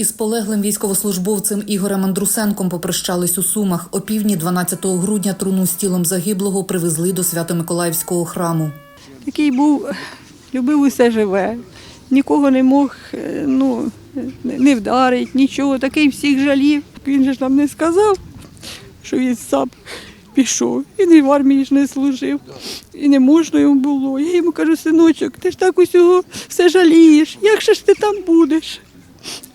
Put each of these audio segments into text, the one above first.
Із полеглим військовослужбовцем Ігорем Андрусенком попрощались у Сумах. О півдні 12 грудня труну з тілом загиблого привезли до Свято-Миколаївського храму. Такий був, любив усе живе, нікого не мог е, ну, не вдарить, нічого. Такий всіх жалів. Він же ж нам не сказав, що він сам пішов. І в армії ж не служив. І не можна йому було. Я йому кажу, синочок, ти ж так усього все жалієш. Як же ж ти там будеш?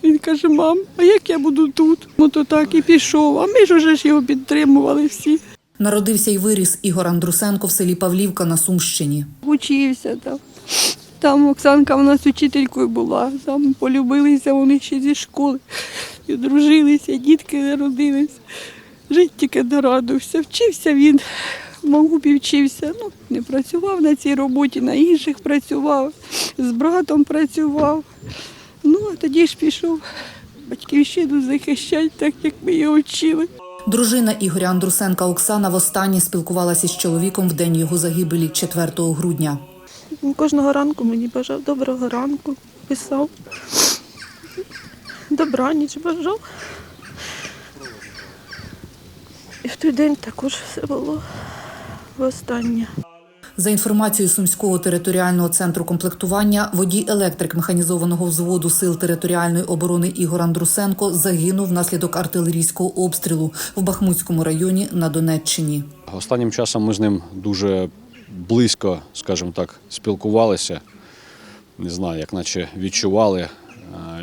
Він каже, мам, а як я буду тут? Ну то так і пішов. А ми ж уже ж його підтримували всі. Народився і виріс Ігор Андрусенко в селі Павлівка на Сумщині. Учився там. Там Оксанка в нас учителькою була, там полюбилися вони ще зі школи, і одружилися, дітки народились. Жить тільки дорадився. Вчився він, в вчився. Ну, не працював на цій роботі, на інших працював, з братом працював. Ну, а тоді ж пішов батьківщину захищати, так як ми його вчили. Дружина Ігоря Андрусенка Оксана востаннє спілкувалася з чоловіком в день його загибелі 4 грудня. Він кожного ранку мені бажав доброго ранку, писав. Добраніч бажав. І в той день також все було востаннє. За інформацією Сумського територіального центру комплектування, водій електрик механізованого взводу сил територіальної оборони Ігор Андрусенко загинув внаслідок артилерійського обстрілу в Бахмутському районі на Донеччині. Останнім часом ми з ним дуже близько, скажімо так, спілкувалися. Не знаю, як наче відчували. Е,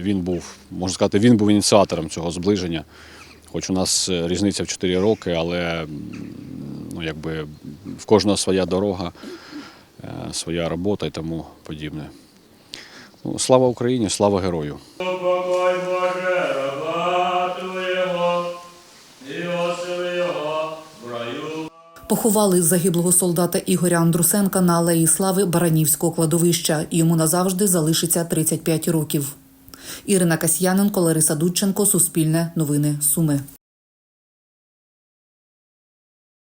Він був, можна сказати, він був ініціатором цього зближення. Хоч у нас е, різниця в 4 роки, але ну, якби в кожного своя дорога, е, своя робота і тому подібне. Ну, слава Україні, слава герою! Поховали загиблого солдата Ігоря Андрусенка на алеї слави Баранівського кладовища. Йому назавжди залишиться 35 років. Ірина Касьяненко, Лариса Дудченко, Суспільне новини Суми.